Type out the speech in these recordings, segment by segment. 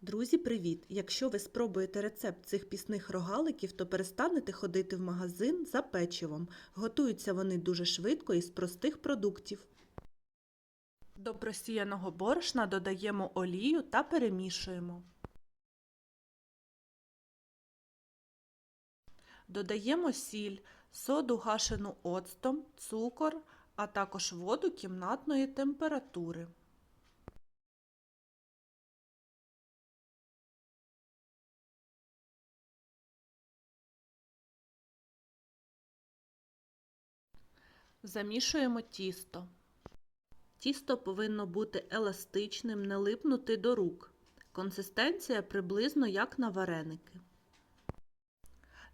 Друзі, привіт! Якщо ви спробуєте рецепт цих пісних рогаликів, то перестанете ходити в магазин за печивом. Готуються вони дуже швидко і з простих продуктів. До просіяного борошна додаємо олію та перемішуємо. Додаємо сіль, соду гашену оцтом, цукор, а також воду кімнатної температури. Замішуємо тісто. Тісто повинно бути еластичним, не липнути до рук. Консистенція приблизно як на вареники.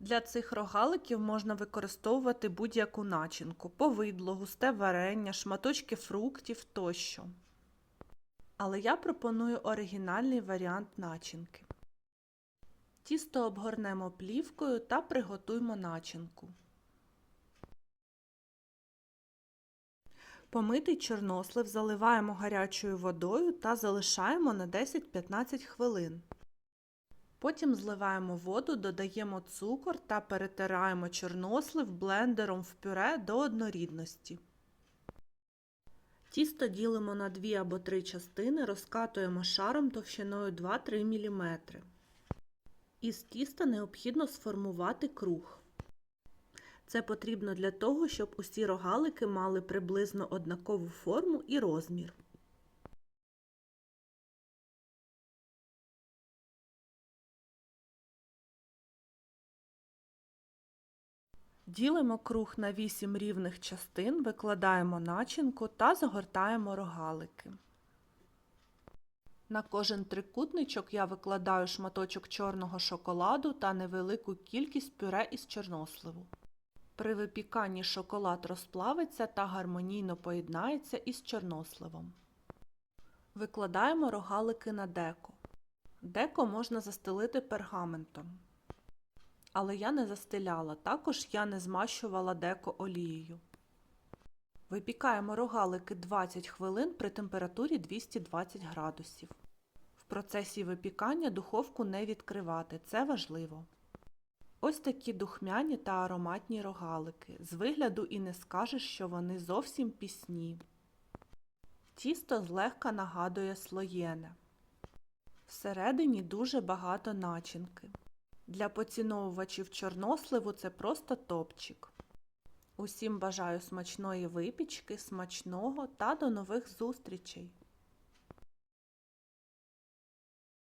Для цих рогаликів можна використовувати будь-яку начинку повидло, густе варення, шматочки фруктів тощо. Але я пропоную оригінальний варіант начинки. Тісто обгорнемо плівкою та приготуємо начинку. Помитий чорнослив заливаємо гарячою водою та залишаємо на 10-15 хвилин. Потім зливаємо воду, додаємо цукор та перетираємо чорнослив блендером в пюре до однорідності. Тісто ділимо на 2 або 3 частини, розкатуємо шаром товщиною 2-3 мм. Із тіста необхідно сформувати круг. Це потрібно для того, щоб усі рогалики мали приблизно однакову форму і розмір. Ділимо круг на 8 рівних частин, викладаємо начинку та загортаємо рогалики. На кожен трикутничок я викладаю шматочок чорного шоколаду та невелику кількість пюре із чорносливу. При випіканні шоколад розплавиться та гармонійно поєднається із чорносливом. Викладаємо рогалики на деко. Деко можна застелити пергаментом. Але я не застеляла, також я не змащувала деко олією. Випікаємо рогалики 20 хвилин при температурі 220 градусів. В процесі випікання духовку не відкривати, це важливо. Ось такі духмяні та ароматні рогалики. З вигляду і не скажеш, що вони зовсім пісні. Тісто злегка нагадує слоєне. Всередині дуже багато начинки. Для поціновувачів чорносливу це просто топчик. Усім бажаю смачної випічки, смачного та до нових зустрічей!